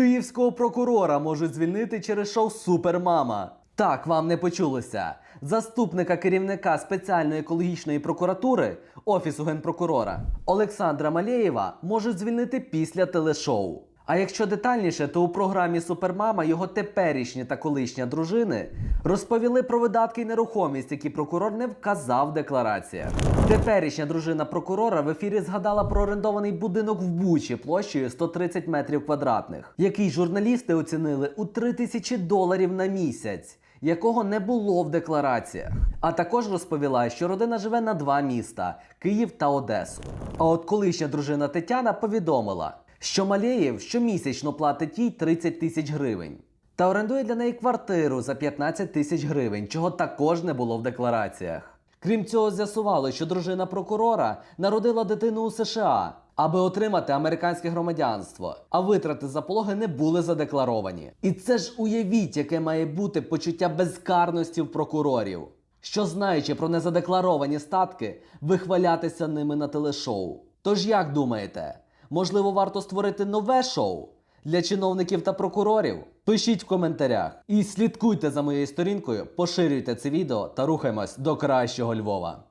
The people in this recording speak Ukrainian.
Київського прокурора можуть звільнити через шоу Супермама. Так, вам не почулося. Заступника керівника спеціальної екологічної прокуратури Офісу генпрокурора Олександра Малєєва можуть звільнити після телешоу. А якщо детальніше, то у програмі Супермама його теперішні та колишня дружини розповіли про видатки й нерухомість, які прокурор не вказав в деклараціях. Теперішня дружина прокурора в ефірі згадала про орендований будинок в Бучі площею 130 метрів квадратних, який журналісти оцінили у 3 тисячі доларів на місяць. Якого не було в деклараціях, а також розповіла, що родина живе на два міста Київ та Одесу. А от колишня дружина Тетяна повідомила, що Малєєв щомісячно платить їй 30 тисяч гривень та орендує для неї квартиру за 15 тисяч гривень, чого також не було в деклараціях. Крім цього, з'ясувало, що дружина прокурора народила дитину у США, аби отримати американське громадянство, а витрати за пологи не були задекларовані. І це ж уявіть, яке має бути почуття безкарності в прокурорів, що знаючи про незадекларовані статки, вихвалятися ними на телешоу. Тож як думаєте, можливо, варто створити нове шоу для чиновників та прокурорів? Пишіть в коментарях і слідкуйте за моєю сторінкою, поширюйте це відео та рухаємось до кращого Львова.